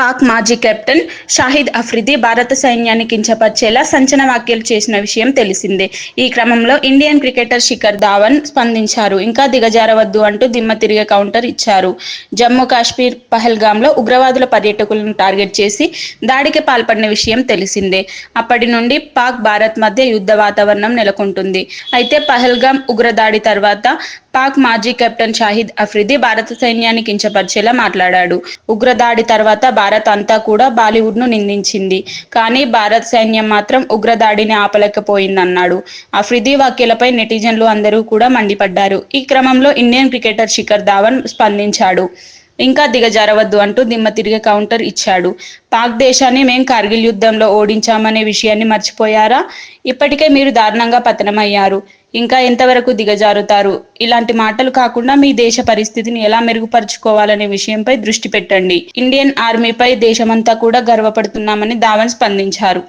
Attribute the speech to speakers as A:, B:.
A: పాక్ మాజీ కెప్టెన్ షాహిద్ అఫ్రిది భారత సైన్యాన్ని కించపరిచేలా సంచలన వ్యాఖ్యలు చేసిన విషయం తెలిసిందే. ఈ క్రమంలో ఇండియన్ క్రికెటర్ శిఖర్ ధావన్ స్పందించారు. ఇంకా దిగజారవద్దు అంటూ దిమ్మ తిరిగే కౌంటర్ ఇచ్చారు. జమ్మూ కాశ్మీర్ పహల్గామ్లో ఉగ్రవాదుల పర్యటకులను టార్గెట్ చేసి దాడికి పాల్పడిన విషయం తెలిసిందే. అప్పటి నుండి పాక్ భారత్ మధ్య యుద్ధ వాతావరణం నెలకొంటుంది. అయితే పహల్గాం ఉగ్రదాడి తర్వాత పాక్ మాజీ కెప్టెన్ షాహిద్ అఫ్రిది భారత సైన్యాన్ని కించపరిచేలా మాట్లాడాడు. ఉగ్రదాడి తర్వాత భారత భారత్ అంతా కూడా బాలీవుడ్ను నిందించింది. కానీ భారత్ సైన్యం మాత్రం ఉగ్రదాడిని ఆపలేకపోయిందన్నాడు. అఫ్రిది వ్యాఖ్యలపై నెటిజన్లు అందరూ కూడా మండిపడ్డారు. ఈ క్రమంలో ఇండియన్ క్రికెటర్ శిఖర్ ధావన్ స్పందించాడు. ఇంకా దిగజారవద్దు అంటూ దిమ్మ తిరిగే కౌంటర్ ఇచ్చాడు. పాక్ దేశాన్ని మేం కార్గిల్ యుద్ధంలో ఓడించామనే విషయాన్ని మర్చిపోయారా? ఇప్పటికే మీరు దారుణంగా పతనమయ్యారు. ఇంకా ఎంతవరకు దిగజారుతారు? ఇలాంటి మాటలు కాకుండా మీ దేశ పరిస్థితిని ఎలా మెరుగుపరుచుకోవాలనే విషయంపై దృష్టి పెట్టండి. ఇండియన్ ఆర్మీపై దేశమంతా కూడా గర్వపడుతున్నామని ధావన్ స్పందించారు.